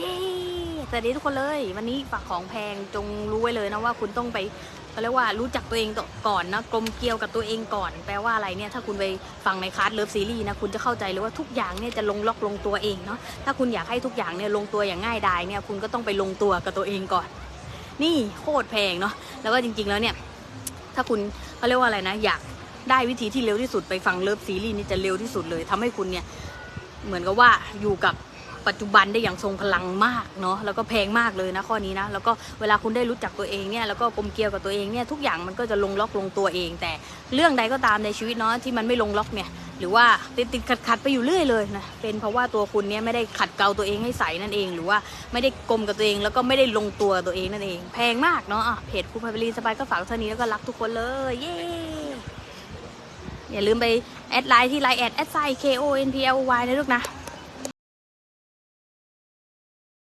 เย้สวัสดีทุกคนเลย วันนี้ฝากของแพงจงรู้ไว้เลยนะว่าคุณต้องไปเขาเรียกว่ารู้จักตัวเองก่อนนะกลมเกลียวกับตัวเองก่อน แปลว่าอะไรเนี่ยถ้าคุณไปฟังในคลาสเลิฟซีรีส์นะคุณจะเข้าใจเลยว่าทุกอย่างเนี่ยจะลงล็อกลงตัวเองเนาะถ้าคุณอยากให้ทุกอย่างเนี่ยลงตัวอย่างง่ายดายเนี่ยคุณก็ต้องไปลงตัวกับตัวเองก่อน นี่โคตรแพงเนาะแล้วก็จริง ๆแล้วเนี่ยถ้าคุณเขาเรียกว่าอะไรนะ อยากได้วิธีที่เร็วที่สุดไปฟังเลิฟซีรีส์นี่จะเร็วที่สุดเลยทำให้คุณเนี่ยเหมือนกับว่าอยู่กับ ปัจจุบันได้อย่างทรงพลังมากเนาะแล้วก็แพงมากเลยนะข้อนี้นะแล้วก็เวลาคุณได้รู้จักตัวเองเนี่ยแล้วก็กลมเกลียวกับตัวเองเนี่ยทุกอย่างมันก็จะลงล็อกลงตัวเอง แต่เรื่องใดก็ตามในชีวิตเนาะที่มันไม่ลงล็อกเนี่ยหรือว่าติดติดขัดขัดๆไปอยู่เรื่อยเลยนะเป็นเพราะว่าตัวคุณเนี่ยไม่ได้ขัดเกลาตัวเองให้ใสนั่นเอง หรือว่าไม่ได้กลมกับตัวเอง แล้วก็ไม่ได้ลงตัวตัวเองนั่นเอง แพงมากเนาะเพจครูพาเบลีสบายก็ฝากเท่านี้แล้วก็รักทุกคนเลยเย้อย่าลืมไปแอดไลน์ที่ไลน์แอดแอดไซ K O N P L Y นะลูกนะ